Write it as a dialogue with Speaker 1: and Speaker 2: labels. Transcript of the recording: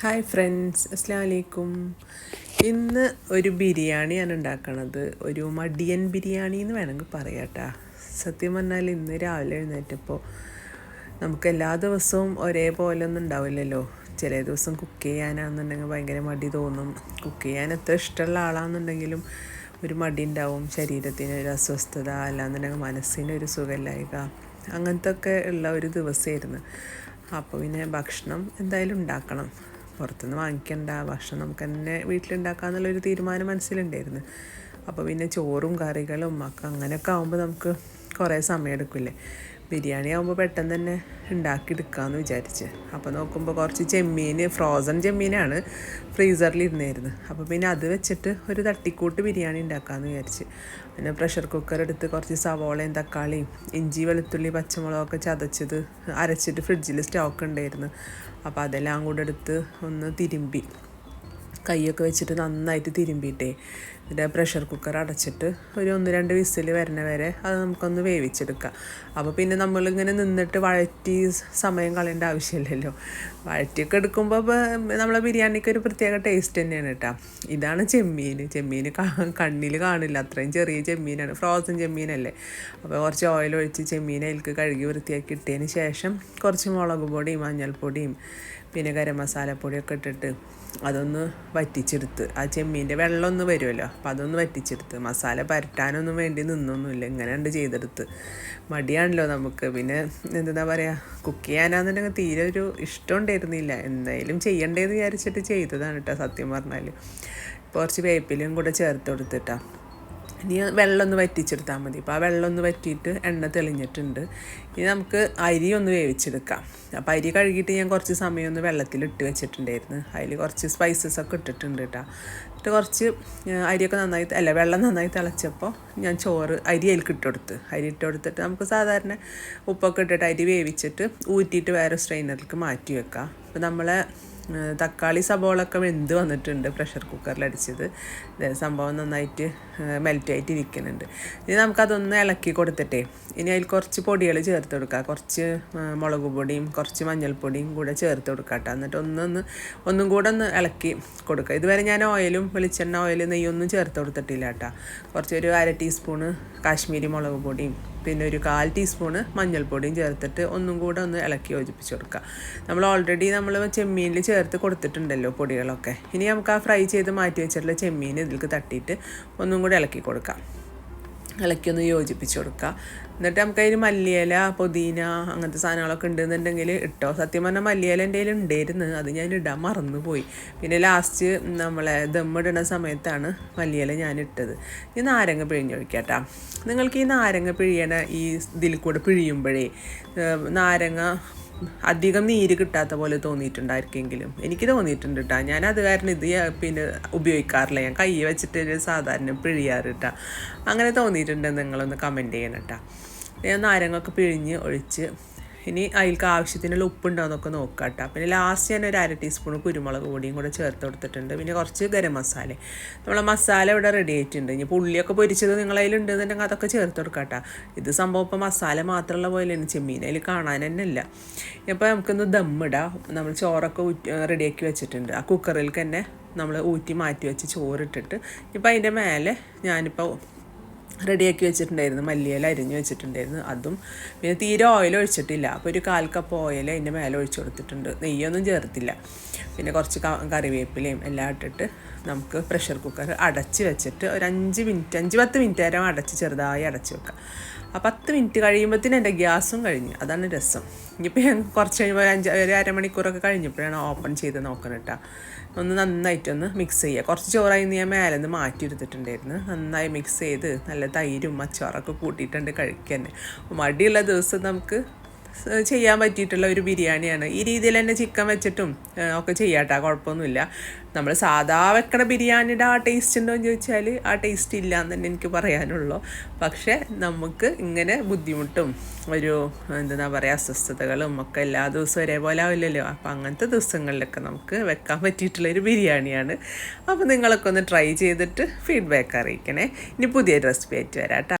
Speaker 1: Hi friends അസ്സാം വലൈക്കും ഇന്ന് ഒരു ബിരിയാണിയാണ് ഉണ്ടാക്കണത്. ഒരു മടിയൻ ബിരിയാണി എന്ന് വേണമെങ്കിൽ പറയാട്ടാ. സത്യം പറഞ്ഞാൽ ഇന്ന് രാവിലെ എഴുന്നേറ്റപ്പോൾ നമുക്ക് എല്ലാ ദിവസവും ഒരേപോലെ ഒന്നും ഉണ്ടാവില്ലല്ലോ. ചില ദിവസം കുക്ക് ചെയ്യാനാണെന്നുണ്ടെങ്കിൽ ഭയങ്കര മടി തോന്നും. കുക്ക് ചെയ്യാൻ എത്ര ഇഷ്ടമുള്ള ആളാണെന്നുണ്ടെങ്കിലും ഒരു മടി ഉണ്ടാവും. ശരീരത്തിന് ഒരു അസ്വസ്ഥത അല്ലാന്നുണ്ടെങ്കിൽ മനസ്സിനൊരു സുഖമില്ലായ്ക. അങ്ങനത്തെ ഒക്കെ ഉള്ള ഒരു ദിവസമായിരുന്നു. അപ്പോൾ പിന്നെ ഭക്ഷണം എന്തായാലും ഉണ്ടാക്കണം. പുറത്തുനിന്ന് വാങ്ങിക്കണ്ട ഭക്ഷണം നമുക്ക് തന്നെ വീട്ടിലുണ്ടാക്കാമെന്നുള്ളൊരു തീരുമാനം മനസ്സിലുണ്ടായിരുന്നു. അപ്പോൾ പിന്നെ ചോറും കറികളും ഒക്കെ അങ്ങനെയൊക്കെ ആകുമ്പോൾ നമുക്ക് കുറേ സമയം എടുക്കില്ലേ ബിരിയാണി ആകുമ്പോൾ പെട്ടെന്ന് തന്നെ ഉണ്ടാക്കിയെടുക്കാമെന്ന് വിചാരിച്ച്. അപ്പോൾ നോക്കുമ്പോൾ കുറച്ച് ചെമ്മീൻ ഫ്രോസൺ ചെമ്മീനാണ് ഫ്രീസറിൽ ഇരുന്നായിരുന്നു അപ്പോൾ പിന്നെ അത് വെച്ചിട്ട് ഒരു തട്ടിക്കൂട്ട് ബിരിയാണി ഉണ്ടാക്കാമെന്ന് വിചാരിച്ച്. പിന്നെ പ്രഷർ കുക്കർ എടുത്ത് കുറച്ച് സവോളയും തക്കാളിയും ഇഞ്ചി വെളുത്തുള്ളി പച്ചമുളകൊക്കെ ചതച്ചത് അരച്ചിട്ട് ഫ്രിഡ്ജിൽ സ്റ്റോക്ക് ഉണ്ടായിരുന്നു. അപ്പോൾ അതെല്ലാം കൂടെ എടുത്ത് ഒന്ന് തിരുമ്പി. കൈയൊക്കെ വെച്ചിട്ട് നന്നായിട്ട് തിരുമ്പിയിട്ടേ. എന്നിട്ട് പ്രഷർ കുക്കർ അടച്ചിട്ട് ഒരു ഒന്ന് രണ്ട് വിസിൽ വരണ വരെ അത് നമുക്കൊന്ന് വേവിച്ചെടുക്കാം. അപ്പോൾ പിന്നെ നമ്മളിങ്ങനെ നിന്നിട്ട് വഴറ്റി സമയം കളയേണ്ട ആവശ്യമില്ലല്ലോ. വഴറ്റിയൊക്കെ എടുക്കുമ്പോൾ നമ്മളെ ബിരിയാണിക്ക് ഒരു പ്രത്യേക ടേസ്റ്റ് തന്നെയാണ് കേട്ടോ ഇതാണ് ചെമ്മീൻ. ചെമ്മീൻ കണ്ണിൽ കാണില്ല. അത്രയും ചെറിയ ചെമ്മീനാണ്. ഫ്രോസൺ ചെമ്മീനല്ലേ. അപ്പോൾ കുറച്ച് ഓയിൽ ഒഴിച്ച് ചെമ്മീൻ അതിലേക്ക് കഴുകി വൃത്തിയാക്കി ഇട്ടതിന് ശേഷം കുറച്ച് മുളക് പൊടിയും മഞ്ഞൾപ്പൊടിയും പിന്നെ ഗരം മസാലപ്പൊടിയൊക്കെ ഇട്ടിട്ട് അതൊന്ന് വറ്റിച്ചെടുത്ത്. ആ ചെമ്മീന്റെ വെള്ളം ഒന്ന് വരുമല്ലോ. അപ്പോൾ അതൊന്ന് വറ്റിച്ചെടുത്ത്. മസാല പരട്ടാനൊന്നും വേണ്ടി നിന്നൊന്നുമില്ല. ഇങ്ങനെ ഉണ്ട് ചെയ്തെടുത്ത്. മടിയാണല്ലോ നമുക്ക്. പിന്നെ എന്താ പറയുക കുക്ക് ചെയ്യാനാണെന്നുണ്ടെങ്കിൽ തീരെ ഒരു ഇഷ്ടം ഉണ്ടായിരുന്നില്ല. എന്തായാലും ചെയ്യണ്ടേന്ന് വിചാരിച്ചിട്ട് ചെയ്തതാണ് കേട്ടോ സത്യം പറഞ്ഞാൽ കുറച്ച് വേപ്പിലും കൂടെ ചേർത്ത് കൊടുത്തിട്ടാണ് ഇനി വെള്ളം ഒന്ന് വറ്റിച്ചെടുത്താൽ മതി. അപ്പോൾ ആ വെള്ളം ഒന്ന് വറ്റിയിട്ട് എണ്ണ തെളിഞ്ഞിട്ടുണ്ട്. ഇനി നമുക്ക് അരി ഒന്ന് വേവിച്ചെടുക്കാം. അപ്പോൾ അരി കഴുകിയിട്ട് ഞാൻ കുറച്ച് സമയം ഒന്ന് വെള്ളത്തിൽ ഇട്ട് വെച്ചിട്ടുണ്ടായിരുന്നു. അതിൽ കുറച്ച് സ്പൈസസ് ഒക്കെ ഇട്ടിട്ടുണ്ട് കേട്ടോ. എന്നിട്ട് കുറച്ച് അരിയൊക്കെ നന്നായി അല്ല വെള്ളം നന്നായി തിളച്ചപ്പോൾ ഞാൻ ചോറ് അരി അതിൽ ഇട്ടുകൊടുത്ത് അരി ഇട്ട് കൊടുത്തിട്ട് നമുക്ക് സാധാരണ ഉപ്പൊക്കെ ഇട്ടിട്ട് അരി വേവിച്ചിട്ട് ഊറ്റിയിട്ട് വേറെ സ്ട്രെയിനറിലേക്ക് മാറ്റി വെക്കാം. അപ്പോൾ നമ്മളെ തക്കാളി സബോളൊക്കെ വെന്ത് വന്നിട്ടുണ്ട് പ്രഷർ കുക്കറിൽ അടിച്ചത്. സംഭവം നന്നായിട്ട് മെൽറ്റായിട്ട് ഇരിക്കുന്നുണ്ട്. ഇനി നമുക്കതൊന്ന് ഇളക്കി കൊടുത്തിട്ടേ ഇനി അതിൽ കുറച്ച് പൊടികൾ ചേർത്ത് കൊടുക്കുക കുറച്ച് മുളക് പൊടിയും കുറച്ച് മഞ്ഞൾപ്പൊടിയും കൂടെ ചേർത്ത് കൊടുക്കുക കേട്ടോ എന്നിട്ട് ഒന്നൊന്ന് ഒന്നും കൂടെ ഒന്ന് ഇളക്കി കൊടുക്കുക ഇതുവരെ ഞാൻ ഓയിലും വെളിച്ചെണ്ണ ഓയിൽ നെയ്യൊന്നും ചേർത്ത് കൊടുത്തിട്ടില്ല കേട്ടോ കുറച്ചൊരു അര ടീസ്പൂണ് കാശ്മീരി മുളക് പൊടിയും പിന്നെ ഒരു കാൽ ടീസ്പൂണ് മഞ്ഞൾപ്പൊടിയും ചേർത്തിട്ട് ഒന്നും കൂടെ ഒന്ന് ഇളക്കി യോജിപ്പിച്ച് കൊടുക്കുക. നമ്മൾ ഓൾറെഡി നമ്മൾ ചെമ്മീനിൽ ചേർത്ത് കൊടുത്തിട്ടുണ്ടല്ലോ പൊടികളൊക്കെ. ഇനി നമുക്ക് ആ ഫ്രൈ ചെയ്ത് മാറ്റി വെച്ചിട്ടുള്ള ചെമ്മീൻ ഇതിലേക്ക് തട്ടിയിട്ട് ഒന്നും കൂടെ ഇളക്കി കൊടുക്കാം. ഇളക്കി ഒന്ന് യോജിപ്പിച്ച് കൊടുക്കുക. എന്നിട്ട് നമുക്ക് അതിന് മല്ലിയില പുതിന അങ്ങനത്തെ സാധനങ്ങളൊക്കെ ഉണ്ടെന്നുണ്ടെങ്കിൽ ഇട്ടോ. സത്യം പറഞ്ഞാൽ മല്ലിയില എന്റെ ഉണ്ടായിരുന്നു. അത് ഞാൻ ഇടാൻ മറന്നുപോയി. പിന്നെ ലാസ്റ്റ് നമ്മളെ ദമ്മിടുന്ന സമയത്താണ് മല്ലിയില ഞാൻ ഇട്ടത്. ഈ നാരങ്ങ പിഴിഞ്ഞൊഴിക്കാട്ടാ നിങ്ങൾക്ക് ഈ നാരങ്ങ പിഴിയണ ഈ ഇതിൽ കൂടെ പിഴിയുമ്പോഴേ നാരങ്ങ അധികം നീര് കിട്ടാത്ത പോലെ തോന്നിയിട്ടുണ്ടായിരിക്കെങ്കിലും. എനിക്ക് തോന്നിയിട്ടുണ്ട് കേട്ടോ ഞാൻ അത് കാരണം ഇത് പിന്നെ ഉപയോഗിക്കാറില്ല. ഞാൻ കൈ വെച്ചിട്ട് സാധാരണ പിഴിയാറ് കേട്ടോ അങ്ങനെ തോന്നിയിട്ടുണ്ട് നിങ്ങളൊന്ന് കമന്റ് ചെയ്യണം കേട്ടോ ഞാൻ നാരങ്ങൊക്കെ പിഴിഞ്ഞ് ഒഴിച്ച് ഇനി അതിൽക്ക് ആവശ്യത്തിനുള്ള ഉപ്പുണ്ടോയെന്നൊക്കെ നോക്കുക കേട്ടോ പിന്നെ ലാസ്റ്റ് ഞാൻ ഒരു അര ടീസ്പൂൺ കുരുമുളക് പൊടിയും കൂടെ ചേർത്ത് കൊടുത്തിട്ടുണ്ട്. പിന്നെ കുറച്ച് ഗരം മസാല. നമ്മളെ മസാല ഇവിടെ റെഡി ആയിട്ടുണ്ട്. ഇനി പുള്ളിയൊക്കെ പൊരിച്ചത് നിങ്ങളതിലുണ്ടെന്നുണ്ടെങ്കിൽ അതൊക്കെ ചേർത്ത് കൊടുക്കുക കേട്ടോ ഇത് സംഭവം ഇപ്പോൾ മസാല മാത്രമുള്ള പോലെയാണ് ചെമ്മീൻ അതിൽ കാണാൻ തന്നെ ഇല്ല. ഇപ്പോൾ നമുക്കൊന്ന് ദമ്മിടാം നമ്മൾ ചോറൊക്കെ റെഡിയാക്കി വെച്ചിട്ടുണ്ട്. ആ കുക്കറിൽ തന്നെ നമ്മൾ ഊറ്റി മാറ്റി വെച്ച് ചോറിട്ടിട്ട്. ഇപ്പോൾ അതിന്റെ മേലെ ഞാനിപ്പോൾ റെഡിയാക്കി വെച്ചിട്ടുണ്ടായിരുന്നു. മല്ലിയില അരിഞ്ഞ് വെച്ചിട്ടുണ്ടായിരുന്നു. അതും പിന്നെ തീരെ ഓയിൽ ഒഴിച്ചിട്ടില്ല. അപ്പോൾ ഒരു കാൽ കപ്പ് ഓയിൽ അതിന്റെ മേലെ ഒഴിച്ചു കൊടുത്തിട്ടുണ്ട്. നെയ്യൊന്നും ചേർത്തില്ല. പിന്നെ കുറച്ച് കറിവേപ്പിലയും എല്ലാം ഇട്ടിട്ട് നമുക്ക് പ്രഷർ കുക്കർ അടച്ച് വെച്ചിട്ട് ഒരു അഞ്ച് മിനിറ്റ് അഞ്ച് പത്ത് മിനിറ്റ് നേരം അടച്ച് ചെറുതായി അടച്ച് വെക്കാം. ആ പത്ത് മിനിറ്റ് കഴിയുമ്പോഴത്തേനും എന്റെ ഗ്യാസും കഴിഞ്ഞു. അതാണ് രസം. ഇനിയിപ്പോൾ ഞാൻ കുറച്ച് കഴിയുമ്പോൾ അഞ്ച് ഒരു അരമണിക്കൂറൊക്കെ കഴിഞ്ഞപ്പോഴാണ് ഓപ്പൺ ചെയ്ത് നോക്കണം കേട്ടോ ഒന്ന് നന്നായിട്ടൊന്ന് മിക്സ് ചെയ്യുക കുറച്ച് ചോറായി ഞാൻ മേലെ നിന്ന് മാറ്റി എടുത്തിട്ടുണ്ടായിരുന്നു നന്നായി മിക്സ് ചെയ്ത് നല്ല തൈരും അച്ചാറൊക്കെ കൂട്ടിയിട്ടുണ്ട് കഴിക്കാൻ. മടിയുള്ള ദിവസം നമുക്ക് ചെയ്യാൻ പറ്റിയിട്ടുള്ള ഒരു ബിരിയാണിയാണ്. ഈ രീതിയിൽ തന്നെ ചിക്കൻ വെച്ചിട്ടും ഒക്കെ ചെയ്യാട്ടാ കുഴപ്പമൊന്നുമില്ല. നമ്മൾ സാധാ വെക്കണ ബിരിയാണിയുടെ ആ ടേസ്റ്റ് ഉണ്ടോ എന്ന് ചോദിച്ചാൽ ആ ടേസ്റ്റ് ഇല്ല എന്ന് തന്നെ എനിക്ക് പറയാനുള്ളൂ. പക്ഷേ നമുക്ക് ഇങ്ങനെ ബുദ്ധിമുട്ടും ഒരു എന്താ പറയുക അസ്വസ്ഥതകളും ഒക്കെ എല്ലാ ദിവസവും ഒരേപോലെ ആവില്ലല്ലോ. അപ്പോൾ അങ്ങനത്തെ ദിവസങ്ങളിലൊക്കെ നമുക്ക് വെക്കാൻ പറ്റിയിട്ടുള്ള ഒരു ബിരിയാണിയാണ്. അപ്പോൾ നിങ്ങളൊക്കെ ഒന്ന് ട്രൈ ചെയ്തിട്ട് ഫീഡ്ബാക്ക് അറിയിക്കണേ. ഇനി പുതിയ റെസിപ്പി ആയിട്ട് വരാം